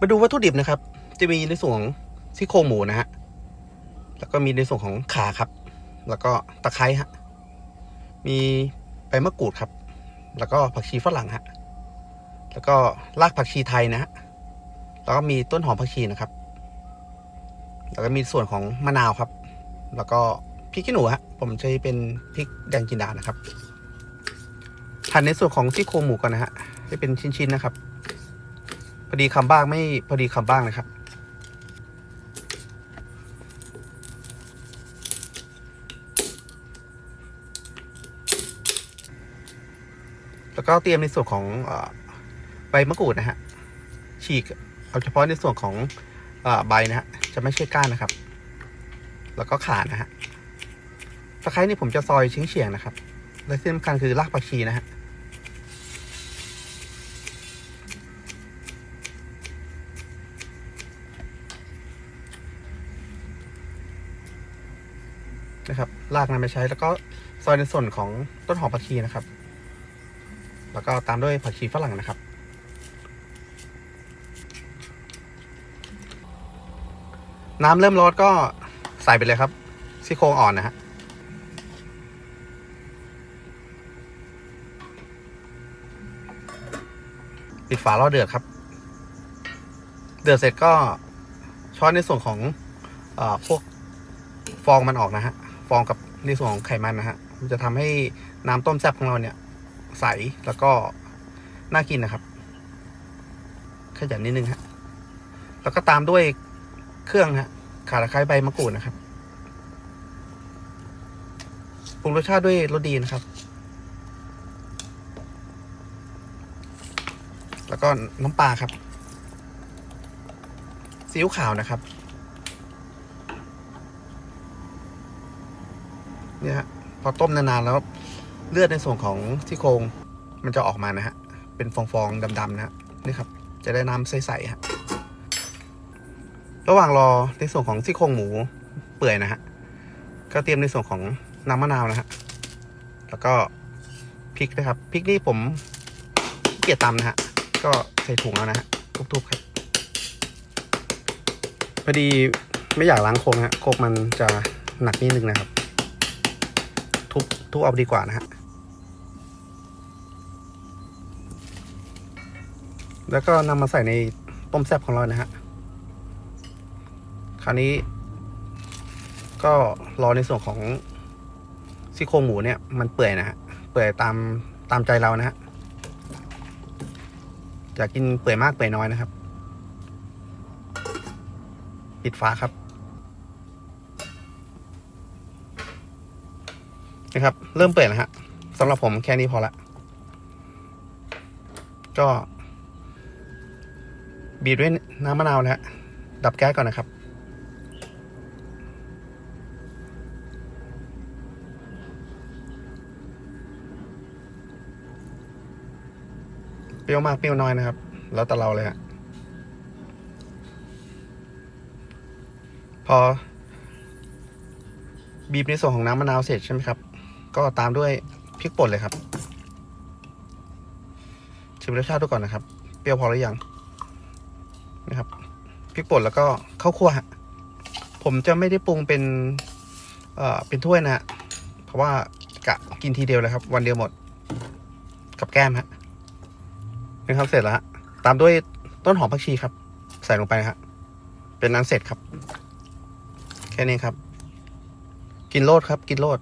มาดูวัตถุดิบนะครับ จะมีในส่วนของซี่โครงหมูนะฮะ แล้วก็มีในส่วนของขาครับ แล้วก็ตะไคร้ฮะ มีใบมะกรูดครับ แล้วก็ผักชีฝรั่งฮะ แล้วก็รากผักชีไทยนะฮะ แล้วก็มีต้นหอมผักชีนะครับ แล้วก็มีส่วนของมะนาวครับ แล้วก็พริกขี้หนูฮะ ผมใช้เป็นพริกแดงจินดานะครับหั่นในส่วนของซี่โครงหมูก่อนนะฮะ ให้เป็นชิ้นๆนะครับ พอดีคำบ้างไม่พอดีคำบ้างนะครับ แล้วก็เตรียมในส่วนของอใบมะกรูดนะฮะฉีกเอาเฉพาะในส่วนของอใบนะฮะจะไม่ใช่ก้านนะครับ แล้วก็ขานะฮะตะไคร้นี่ผมจะซอยเฉียงๆนะครับและที่สำคัญคือรากผักชีนะฮะ นะครับรากนำไปใช้แล้วก็ซอยในส่วนของต้นหอมผักชีนะครับ แล้วก็ตามด้วยผักชีฝรั่งนะครับ น้ำเริ่มร้อนก็ใส่ไปเลยครับซี่โครงอ่อนนะฮะปิดฝารอเดือดครับ เดือดเสร็จก็ช้อนในส่วนของอพวกฟองมันออกนะฮะ ฟองกับในส่วนของไขมันนะฮะมันจะทำให้น้ำต้มแซ่บของเราเนี่ย ใสแล้วก็น่ากินนะครับขยันนิดนึงฮะแล้วก็ตามด้วยเครื่องฮะข่าตะไคร้ใบมะกรูดนะครับปรุงรสชาติด้วยรสดีนะครับ แล้วก็น้ำปลาครับซีอิ๊วขาวนะครับ เนี่ยฮะพอต้มนานๆแล้ว เลือดในส่วนของซี่โครงมันจะออกมานะฮะ เป็นฟองๆดำๆนะฮะนี่ครับ จะได้น้ำใสๆฮะระหว่างรอในส่วนของซี่โครงหมูเปื่อยนะฮะก็เตรียมในส่วนของน้ำมะนาวนะฮะแล้วก็พริกนะครับพริกนี่ผมเกลียตำนะฮะก็ใส่ถุงแล้วนะฮะทุบๆครับพอดีไม่อยากล้างโครกนะฮะโครกมันจะหนักนิดนึงนะครับ ทุบทุบเอาดีกว่านะฮะแล้วก็นำมาใส่ในต้มแซ่บของเรานะฮะ คราวนี้ ก็รอในส่วนของซี่โครงหมูเนี่ย มันเปื่อยนะฮะ เปื่อยตามตามใจเรานะฮะอยากกินเปื่อยมากเปื่อยน้อยนะครับ ปิดฝาครับ นะครับ เริ่มเปื่อยแล้วฮะสำหรับผมแค่นี้พอละ ก็บีบด้วยน้ำมะนาวนะฮะดับแก๊สก่อนนะครับ เปรี้ยวมากเปรี้ยวน้อยนะครับ แล้วแต่เราเลยฮะพอบีบในส่วนของน้ำมะนาวเสร็จใช่ไหมครับ ก็ตามด้วยพริกป่นเลยครับ ชิมรสชาติดูก่อนนะครับ เปรี้ยวพอหรือยังนะครับพริกป่นแล้วก็ข้าวคั่วฮะผมจะไม่ได้ปรุงเป็นเอ่อเป็นถ้วยนะฮะเพราะว่ากะกินทีเดียวเลยครับ วันเดียวหมด กับแก้มฮะนะครับเสร็จแล้วฮะตามด้วยต้นหอมผักชีครับ ใส่ลงไปนะฮะเป็นนั้นเสร็จครับ แค่นี้ครับ กินโลดครับ กินโลด